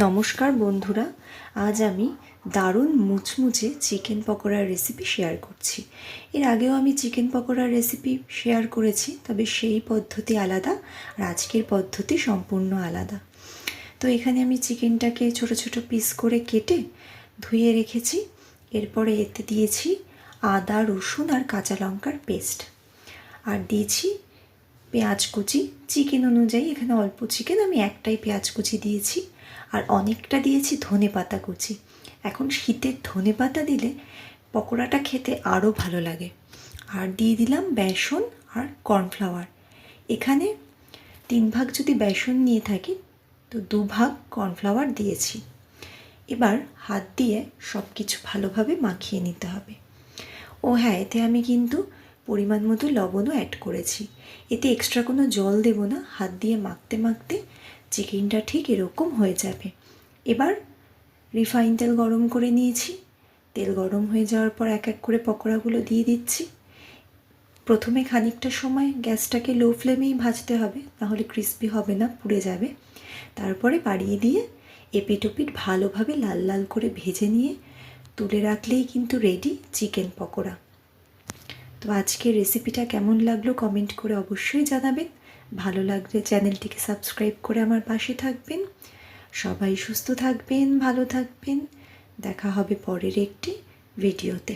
নমস্কার বন্ধুরা, আজ আমি দারুণ মুচমুচে চিকেন পকোড়ার রেসিপি শেয়ার করছি। এর আগেও আমি চিকেন পকোড়ার রেসিপি শেয়ার করেছি, তবে সেই পদ্ধতি আলাদা আর আজকের পদ্ধতি সম্পূর্ণ আলাদা। তো এখানে আমি চিকেনটাকে ছোট ছোট পিস করে কেটে ধুয়ে রেখেছি, এরপরে এতে দিয়েছি আদা, রসুন আর কাঁচা লঙ্কার পেস্ট আর দিয়েছি পেঁয়াজ কুচি। চিকেন অনুযায়ী এখানে অল্প চিকেন আমি একটাই পেঁয়াজ কুচি দিয়েছি। আর অনেকটা দিয়েছি ধনে পাতা কুচি। এখন শীতের ধনে পাতা দিলে পকোড়াটা খেতে আরও ভালো লাগে। আর দিয়ে দিলাম বেসন আর কর্নফ্লাওয়ার। এখানে তিন ভাগ যদি বেসন নিয়ে থাকি, তো দু ভাগ কর্নফ্লাওয়ার দিয়েছি। এবার হাত দিয়ে সব কিছু ভালোভাবে মাখিয়ে নিতে হবে। ও হ্যাঁ এতে আমি কিন্তু পরিমাণ মতো লবণও অ্যাড করেছি। এতে এক্সট্রা কোনো জল দেব না, হাত দিয়ে মাখতে মাখতে চিকেনটা ঠিক এরকম হয়ে যাবে। এবার রিফাইন তেল গরম করে নিয়েছি। তেল গরম হয়ে যাওয়ার পর এক এক করে পকোড়াগুলো দিয়ে দিচ্ছি। প্রথমে খানিকটা সময় গ্যাসটাকে লো ফ্লেমেই ভাজতে হবে নাহলে ক্রিস্পি হবে না, পুড়ে যাবে। তারপরে বাড়িয়ে দিয়ে এপিট ওপিট ভালোভাবে লাল লাল করে ভেজে নিয়ে তুলে রাখলেই কিন্তু রেডি চিকেন পকোড়া। তো আজকে রেসিপিটা কেমন লাগল কমেন্ট করে অবশ্যই জানাবেন। ভালো লাগলে চ্যানেলটিকে সাবস্ক্রাইব করে আমার পাশে থাকবেন। সবাই সুস্থ থাকবেন, ভালো থাকবেন। দেখা হবে পরের একটি ভিডিওতে